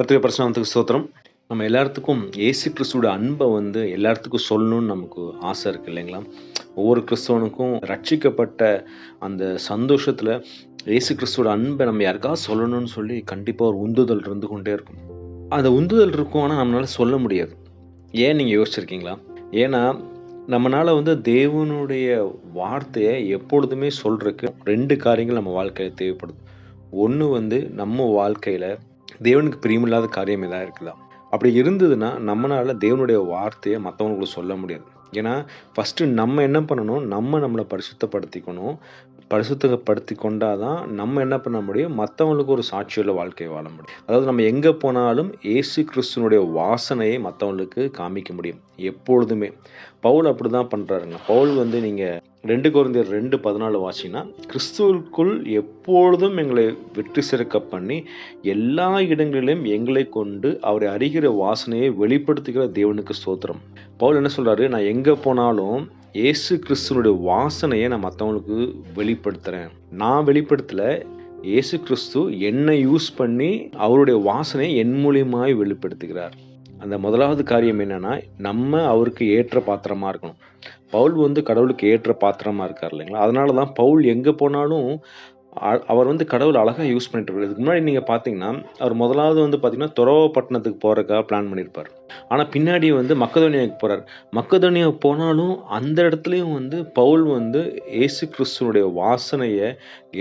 கர்த்திக பிரசனத்துக்கு ஸ்தோத்திரம். நம்ம எல்லாத்துக்கும் ஏசு கிறிஸ்துவோட அன்பை வந்து எல்லாத்துக்கும் சொல்லணும்னு நமக்கு ஆசை இருக்கு இல்லைங்களா? ஒவ்வொரு கிறிஸ்தவனுக்கும் ரட்சிக்கப்பட்ட அந்த சந்தோஷத்தில் ஏசு கிறிஸ்துவோட அன்பை நம்ம யாருக்காவது சொல்லணும்னு சொல்லி கண்டிப்பாக ஒரு உந்துதல் இருந்து கொண்டே இருக்கும். அந்த உந்துதல் இருக்கும் ஆனால் நம்மளால் சொல்ல முடியாது. ஏன் நீங்கள் யோசிச்சிருக்கீங்களா? ஏன்னா நம்மளால் வந்து தேவனுடைய வார்த்தையை எப்பொழுதுமே சொல்கிறதுக்கு ரெண்டு காரியங்கள் நம்ம வாழ்க்கையில் தேவைப்படுது. ஒன்று வந்து நம்ம வாழ்க்கையில் தேவனுக்கு பிரியமில்லாத காரியம் எதாவது இருக்குதா? அப்படி இருந்ததுன்னா நம்மளால தேவனுடைய வார்த்தையை மற்றவங்களுக்கு சொல்ல முடியாது. ஏன்னா ஃபஸ்ட்டு நம்ம என்ன பண்ணணும்? நம்ம நம்மளை பரிசுத்தப்படுத்திக்கணும். பரிசுத்தப்படுத்தி கொண்டாதான் நம்ம என்ன பண்ண முடியும்? மற்றவங்களுக்கு ஒரு சாட்சியுள்ள வாழ்க்கையை வாழ முடியும். அதாவது நம்ம எங்கே போனாலும் ஏசு கிறிஸ்துனுடைய வாசனையை மற்றவங்களுக்கு காமிக்க முடியும். எப்பொழுதுமே. பவுல் அப்படி தான் பண்ணுறாருங்க பவுல் வந்து நீங்கள் ரெண்டு குழந்தையர் ரெண்டு பதினாலு வாசிங்கன்னா கிறிஸ்துவுக்குள் எப்பொழுதும் எங்களை வெற்றி சிறக்க பண்ணி எல்லா இடங்களிலும் எங்களை கொண்டு அவரை அறிகிற வாசனையை வெளிப்படுத்துகிற தேவனுக்கு ஸ்தோத்திரம். பவுல் என்ன சொல்கிறாரு நான் எங்கே போனாலும் இயேசு கிறிஸ்துவனுடைய வாசனையை நான் மற்றவங்களுக்கு வெளிப்படுத்துகிறேன் நான் வெளிப்படுத்தல இயேசு கிறிஸ்து என்னை யூஸ் பண்ணி அவருடைய வாசனையை என் மூலியமாய் வெளிப்படுத்துகிறார். அந்த முதலாவது காரியம் என்னென்னா நம்ம அவருக்கு ஏற்ற பாத்திரமாக இருக்கணும். பவுல் வந்து கடவுளுக்கு ஏற்ற பாத்திரமாக இருக்கார் இல்லைங்களா? அதனால தான் பவுல் எங்கே போனாலும் அவர் வந்து கடவுள் அழகாக யூஸ் பண்ணிட்டு இருக்காரு இதுக்கு முன்னாடி நீங்கள் பார்த்தீங்கன்னா அவர் முதலாவது வந்து பார்த்தீங்கன்னா துறவப்பட்டினத்துக்கு போகிறதுக்காக பிளான் பண்ணியிருப்பார் ஆனால் பின்னாடி வந்து மக்கதோனியாவுக்கு போகிறார் மக்கதோனியா போனாலும் அந்த இடத்துலையும் வந்து பவுல் வந்து இயேசு கிறிஸ்துவனுடைய வாசனையை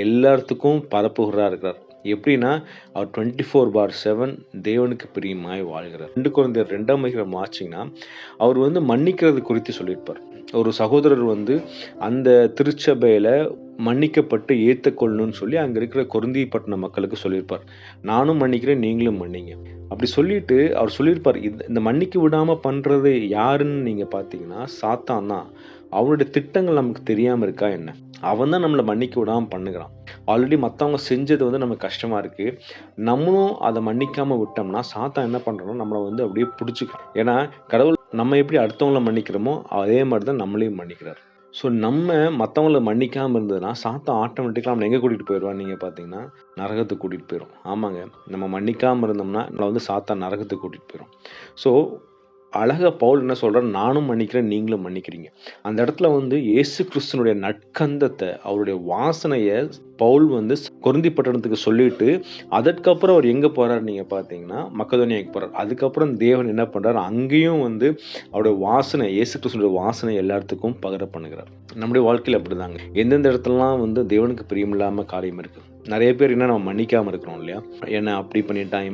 எல்லாத்துக்கும் பரப்புகிறார் இருக்கிறார். எப்படின்னா அவர் டுவெண்ட்டி ஃபோர் பார் செவன் தேவனுக்கு பிரியமாய் வாழ்கிறார். ரெண்டு குழந்தையர் ரெண்டாம் அதிகாரம் ஆச்சுங்கன்னா அவர் வந்து மன்னிக்கிறது குறித்து சொல்லியிருப்பார். ஒரு சகோதரர் வந்து அந்த திருச்சபையில் மன்னிக்கப்பட்டு ஏற்றுக்கொள்ளணும்னு சொல்லி அங்கே இருக்கிற குருந்திப்பட்டின மக்களுக்கு சொல்லியிருப்பார். நானும் மன்னிக்கிறேன் நீங்களும் மன்னிங்க. அப்படி சொல்லிட்டு அவர் சொல்லியிருப்பார் இந்த இந்த மன்னிக்க விடாம பண்றது யாருன்னு நீங்க பார்த்தீங்கன்னா சாத்தான் தான். அவனுடைய திட்டங்கள் நமக்கு தெரியாம இருக்கா என்ன? அவன் தான் நம்மளை மன்னிக்க விடாம பண்ணுகிறான். ஆல்ரெடி மற்றவங்க செஞ்சது வந்து நமக்கு கஷ்டமா இருக்கு. நம்மளும் அதை மன்னிக்காம விட்டோம்னா சாத்தான் என்ன பண்றோம்னா நம்மளை வந்து அப்படியே பிடிச்சிக்கிறோம் ஏன்னா கடவுள் நம்ம எப்படி அடுத்தவங்கள மன்னிக்கிறோமோ அதே மாதிரி தான் நம்மளையும் மன்னிக்கிறார். ஸோ நம்ம மற்றவங்கள மன்னிக்காமல் இருந்ததுன்னா சாத்தம் ஆட்டோமேட்டிக்காக நம்ம எங்கே கூட்டிகிட்டு போயிடுவான் நீங்கள் பார்த்தீங்கன்னா நரகத்துக்கு கூட்டிகிட்டு போயிடும் ஆமாங்க. நம்ம மன்னிக்காமல் இருந்தோம்னா நம்மளை வந்து சாத்தா நரகத்துக்கு கூட்டிகிட்டு போயிடும் ஸோ அழகா பவுல் என்ன சொல்கிறார் நானும் மன்னிக்கிறேன் நீங்களும் மன்னிக்கிறீங்க. அந்த இடத்துல வந்து இயேசு கிறிஸ்துனுடைய நற்கந்தத்தை அவருடைய வாசனையை பவுல் வந்து கொருந்தி பட்டணத்துக்கு சொல்லிட்டு அதற்கப்புறம் அவர் எங்கே போகிறார் நீங்கள் பார்த்தீங்கன்னா மக்கதோனியாக்கு போகிறார் அதுக்கப்புறம் தேவன் என்ன பண்ணுறார் அங்கேயும் வந்து அவருடைய வாசனை இயேசு கிறிஸ்தனுடைய வாசனை எல்லாத்துக்கும் பகிர பண்ணுகிறார். நம்முடைய வாழ்க்கையில் அப்படிதாங்க. எந்தெந்த இடத்துலலாம் வந்து தேவனுக்கு பிரியமில்லாமல் காரியம் இருக்குது நிறைய பேர் என்ன நம்ம மன்னிக்காமல் இருக்கிறோம் இல்லையா? என்ன அப்படி பண்ணிட்டான்